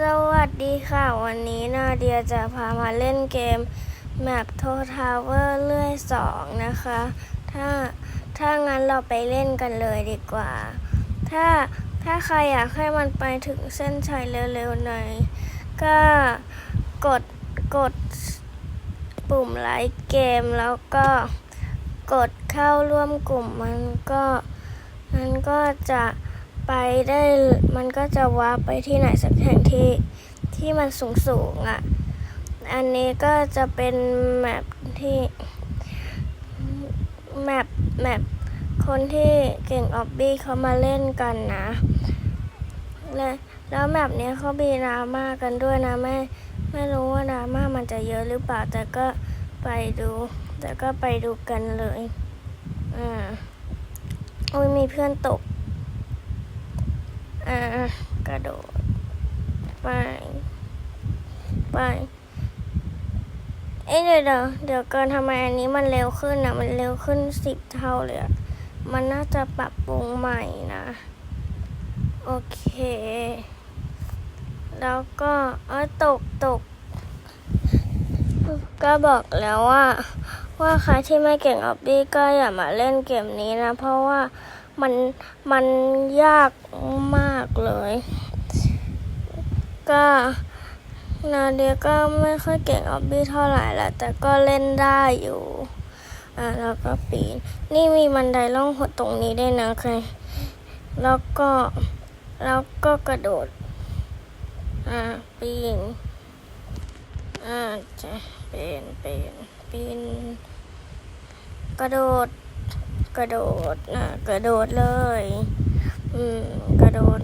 สวัสดีค่ะ วันนี้นาเดียจะพามาเล่นเกม Map t o Tower เลื่อยสองนะคะ ถ้าถ้างั้นเราไปเล่นกันเลยดีกว่า ถ้าถ้าใครอยากให้มันไปถึงเส้นชัยเร็วๆหน่อย ก็กดกดปุ่มไลค์เกมแล้วก็กดเข้าร่วมกลุ่มมันก็มันก็จะ ไปได้มันก็จะวาร์ปไปที่ไหนสักแห่งที่ที่มันสูงสูงๆอะ อันนี้ก็จะเป็นแมปที่แมปแมปคนที่เก่งออบบี้เขามาเล่นกันนะและแล้วแมปเนี้ยเขามีดราม่ากันด้วยนะไม่ไม่รู้ว่าดราม่ามันจะเยอะหรือเปล่าแต่ก็ไปดู แต่ก็ไปดูกันเลยอ่าโอ้ยมีเพื่อนตก อ่ากระโดด ไป ไป เอ้ยเดี๋ยวเดี๋ยวเดี๋ยวเกินทำไมอันนี้มันเร็วขึ้นอะมันเร็วขึ้นสิบเท่าเลยอะมันน่าจะปรับปรุงใหม่นะ โอเค แล้วก็เอ้ยตกตก ก็บอกแล้วว่า ว่าใครที่ไม่เก่งออบบี้ก็อย่ามาเล่นเกมนี้นะ เพราะว่า มันมันยากมากเลยก็นาเดียก็ไม่ค่อยเก่งออบบี้เท่าไหร่แหละแต่ก็เล่นได้อยู่ อ่าแล้วก็ปีน นี่มีบันไดล่องหดตรงนี้ได้นะใครแล้วก็แล้วก็กระโดด อ่า ปีน อ่าจะเป็นเป็นปีนกระโดด กระโดดนะกระโดดเลย อืมกระโดด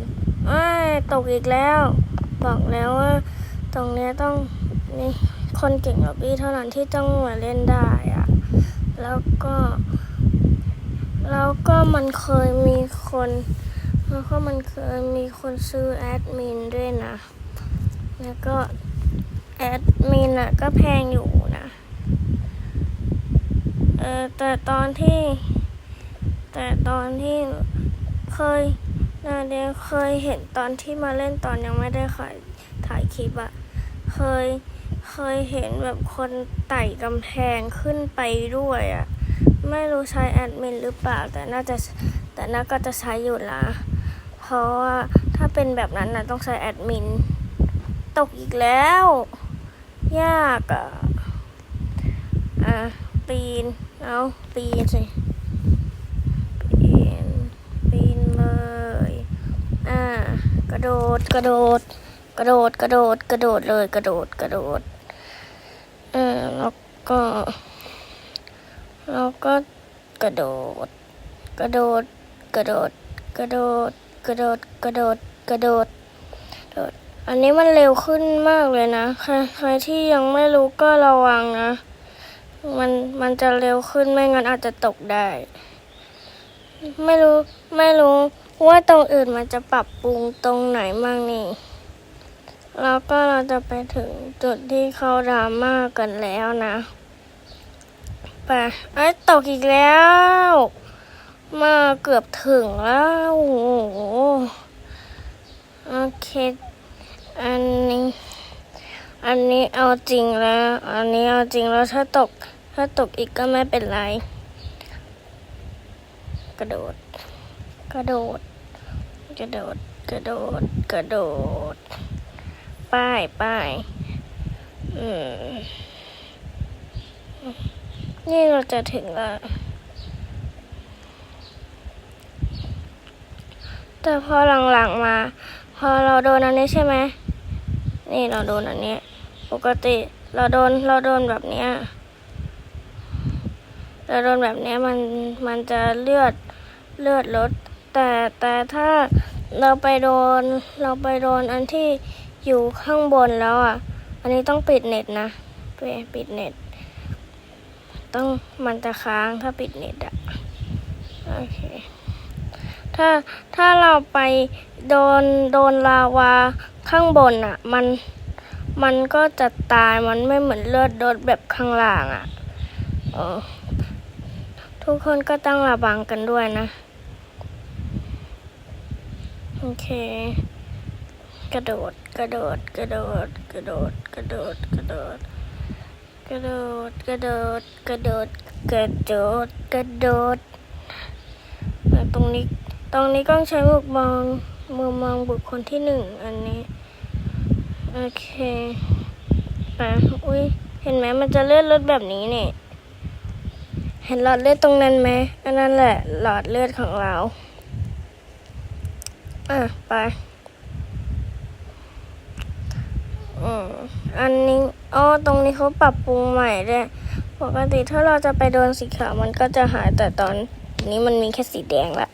อ้ายตกอีกแล้ว บอกแล้วว่า ตรงเนี้ยต้องนี่คนเก่งกับบี้เท่านั้นที่ต้องมาเล่นได้อะแล้วก็ แล้วก็มันเคยมีคนแล้วก็มันเคยมีคนซื้อแอดมินด้วยนะ แล้วก็แอดมินอะก็แพงอยู่นะ เออแต่ตอนที่ แต่ตอนที่เคยนาเดียเคยเห็นตอนที่มาเล่นตอนยังไม่ได้ขายถ่ายคลิปอะเคยเคยเห็นแบบคนไต่กำแพงขึ้นไปด้วยอะไม่รู้ใช้แอดมินหรือเปล่า แต่น่าจะแต่น่าก็จะใช้อยู่ละเพราะว่าถ้าเป็นแบบนั้นนะต้องใช้แอดมิน ตกอีกแล้ว ยากอะอะปีน เอาปีนสิ กระโดดกระโดด กระโดดกระโดดกระโดดเลยกระโดดกระโดดเออแล้วก็แล้วก็กระโดด กระโดดกระโดด กระโดดกระโดดกระโดดกระโดดโดดอันนี้มันเร็วขึ้นมากเลยนะใครใครที่ยังไม่รู้ก็ระวังนะ มันมันจะเร็วขึ้นไม่งั้นอาจจะตกได้ ไม่รู้ไม่รู้ ว่าตรงอื่นมันจะปรับปรุงตรงไหนบ้างนี่ แล้วก็เราจะไปถึงจุดที่เขาดราม่ากันแล้วนะไปไอ้ตกอีกแล้ว มาเกือบถึงแล้วโอ้โหโอเค อันนี้ อันนี้เอาจริงแล้ว อันนี้เอาจริงแล้วถ้าตก ถ้าตกอีกก็ไม่เป็นไร กระโดด กระโดด กระโดด กระโดด กระโดด ป้ายป้ายอืมนี่เราจะถึงล้วแต่พอหลังๆมา พอเราโดนอันนี้ใช่ไหม นี่เราโดนอันนี้ ปกติเราโดนเราโดนแบบเนี้ยเราโดนแบบเนี้ยมันมันจะเลือดเลือดลดแต่แต่ถ้า เราไปโดน เราไปโดนอันที่อยู่ข้างบนแล้วอะ อันนี้ต้องปิดเน็ตนะไปปิดเน็ต ต้องมันจะค้างถ้าปิดเน็ตอะ โอเค ถ้าถ้าเราไปโดนโดนลาวาข้างบนอะ มันมันก็จะตาย มันไม่เหมือนเลือดโดดแบบข้างล่างอะออทุกคนก็ต้องระวังกันด้วยนะ โอเค กระโดด กระโดด กระโดด กระโดด กระโดด กระโดด กระโดด กระโดด กระโดด กระโดด กระโดด ตรงนี้ ตรงนี้กล้องใช้มุมมองมุมมองบุคคลที่หนึ่งอันนี้ โอเคไปอุ้ย เห็นไหมมันจะเลื่อนรถแบบนี้เนี่ย เห็นหลอดเลือดตรงนั้นไหมอันนั้นแหละหลอดเลือดของเรา อะไปอืมอันนี้อ๋อตรงนี้เขาปรับปรุงใหม่ด้วยปกติถ้าเราจะไปโดนสีขาวมันก็จะหายแต่ตอนนี้มันมีแค่สีแดงละ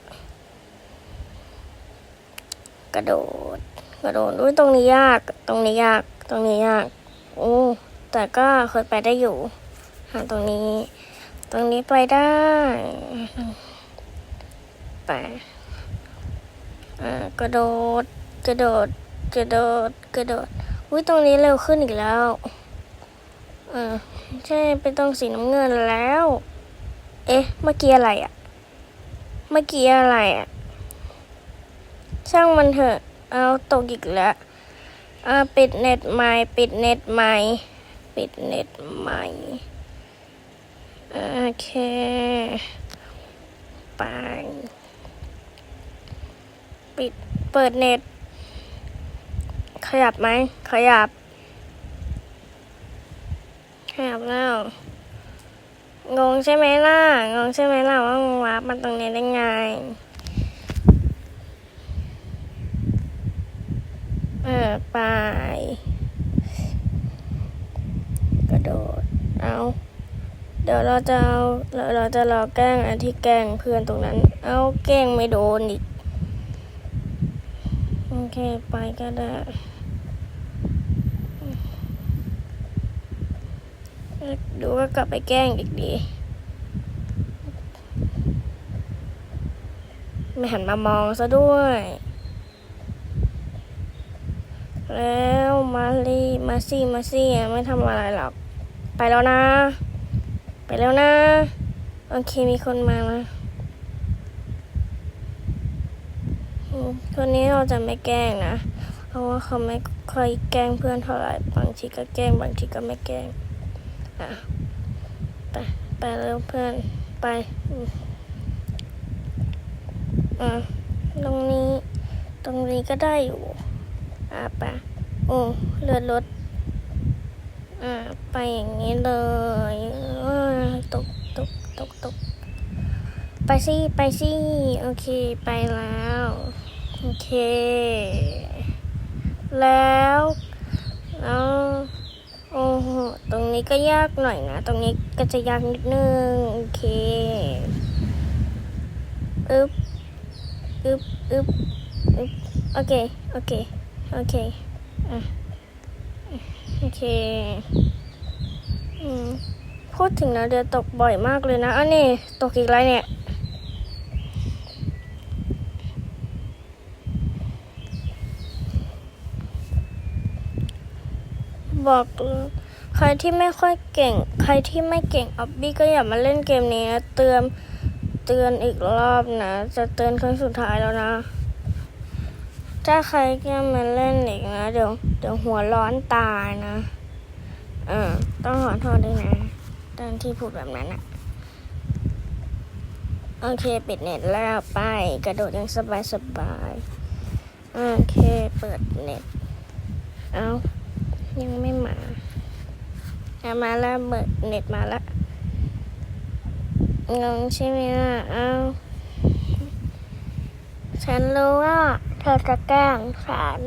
กระโดด กระโดดอุ้ยตรงนี้ยาก ตรงนี้ยาก ตรงนี้ยาก โอ้ แต่ก็เคยไปได้อยู่หาตรงนี้ ตรงนี้ไปได้ ไป กระโดด กระโดด กระโดด กระโดด อุ้ยตรงนี้เร็วขึ้นอีกแล้ว เออใช่เป็นตรงสีน้ำเงินแล้ว เอ๊ะ เมื่อกี้อะไรอะเมื่อกี้อะไรอะช่างมันเถอะ เอาตกอีกแล้วอ่าปิดเน็ตใหม่ ปิดเน็ตใหม่ ปิดเน็ตใหม่ โอเค ไป ปิด เปิดเน็ต ขยับไหม ขยับ ขยับแล้วงงใช่ไหมล่ะ งงใช่ไหมล่ะว่างวาร์ปมันตรงนี้ได้ไง เออไป กระโดด เอา เดี๋ยวเราจะเอาเราเราจะรอแกล้งอันที่แกล้งเพื่อนตรงนั้น เอาแกล้งไม่โดนอีก โอเค ไปก็ได้ดูว่ากลับไปแกล้งอีกดี ไม่หันมามองซะด้วย แล้วมาลีมาซี่มาซี่ไม่ทำอะไรหรอก ไปแล้วนะ ไปแล้วนะ โอเคมีคนมานะ อืมคนนี้เราจะไม่แกล้งนะ เพราะว่าเขาไม่ค่อยแกล้งเพื่อนเท่าไหร่ บางทีก็แกล้ง บางทีก็ไม่แกล้ง อะ ไป ไปเร็วเพื่อน ไปอืมอะ ตรงนี้ ตรงนี้ก็ได้อยู่ อะไปโอ้เลือดรถ อ่าไปอย่างนี้เลยเอ้ยตกตกตกตกไปสิ ไปสิ โอเค ไปแล้ว โอเค แล้วแล้วโอ้โหตรงนี้ก็ยากหน่อยนะ ตรงนี้ก็จะยากนิดนึง โอเคอึบอึบอึบอึบโอเค โอเค โอเคอะโอเคอืมพูดถึงนะเดือตกบ่อยมากเลยนะอันนี้ตกอีกแล้วเนี่ย บอกใครที่ไม่ค่อยเก่ง ใครที่ไม่เก่งออบบี้ก็อย่ามาเล่นเกมนี้นะเตือนเตือนอีกรอบนะ จะเตือนครั้งสุดท้ายแล้วนะ ถ้าใครจะมาเล่นอีกนะเดี๋ยวเดี๋ยวหัวร้อนตายนะ เออต้องขอโทษด้วยนะตอนที่พูดแบบนั้นอะโอเค ปิดเน็ตแล้วไป กระโดดยังสบายสบายโอเค เปิดเน็ต เอา ยังไม่มาอามาแล้วเบิดเน็ตมาแล้วงงใช่ไหมล่ะเอาฉันรู้ว่าเธอจะแกล้งฉัน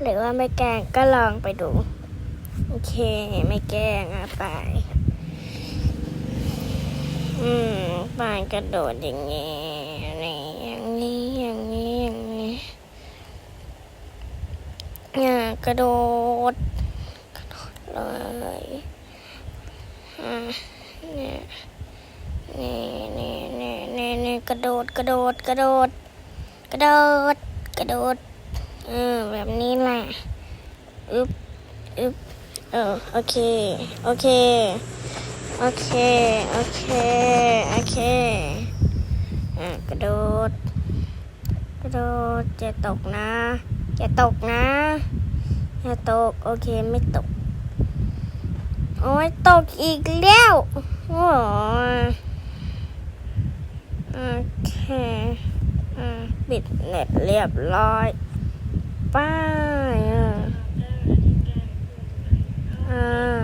หรือว่าไม่แกล้งก็ลองไปดู โอเค ไม่แกล้งอะไป อืมปานกระโดดอย่างงี้อย่างนี้อย่างนี้อย่างนี้ เนี่ยกระโดด กระโดดเลยอ่าเนี่ยนี่นี่นี่นี่นี่กระโดด กระโดด กระโดด กระโดด กระโดด เออ แบบนี้แหละอึบอึบเออ โอเค โอเค โอเค โอเค โอเคอะกระโดด กระโดดจะตกนะ อย่าตกนะ อย่าตก โอเคไม่ตก โอ้ยตกอีกแล้ว โอ้ยโอเคอปิดเน็ตเรียบร้อย ป้ายอ่า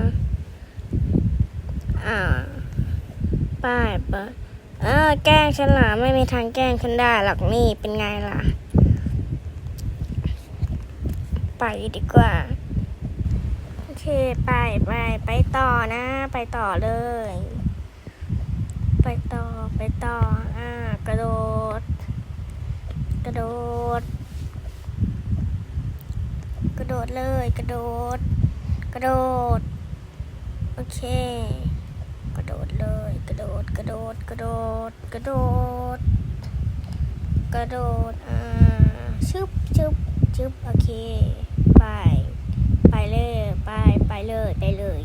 อ่า ป้ายเปิดเออแกล้งฉันหรอไม่มีทางแกล้งฉันได้หรอกนี่เป็นไงล่ะ ไปดีกว่า โอเคไปไปไปต่อนะ ไปต่อเลย ไปต่อไปต่อ อ่ากระโดด กระโดด กระโดดเลย กระโดด กระโดด โอเค กระโดดเลย กระโดด กระโดด กระโดด กระโดด กระโดด อ่าชึบชึบชึบโอเค ไป ไปเลยไปไปเลยไปเลย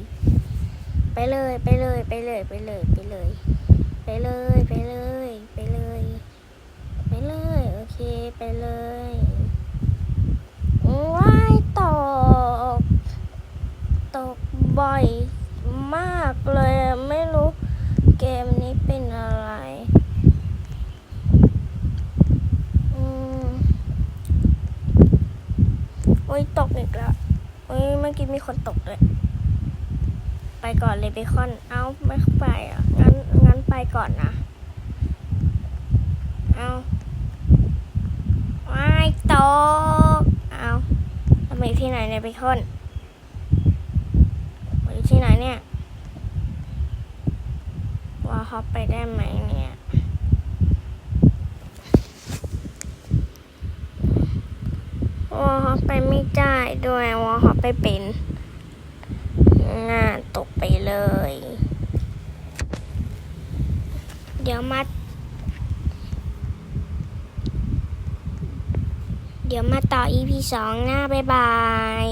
ไปเลยไปเลยไปเลยไปเลยไปเลยไปเลยไปเลย เลยไปก่อนเลยเบคอน เอาไม่ไปอะ งั้นงั้นไปก่อนนะ เอาไม่ตก เอาเราไปอยู่ที่ไหนเนี่ยเบคอนอยู่ที่ไหนเนี่ยว่าฮอปไปได้ไหมเนี่ยว่าฮอปไปไม่ได้ด้วยว่าฮอปไปเป็น งานตกไปเลย เดี๋ยวมาเดี๋ยวมาต่อ EP สองหน้า บ๊ายบาย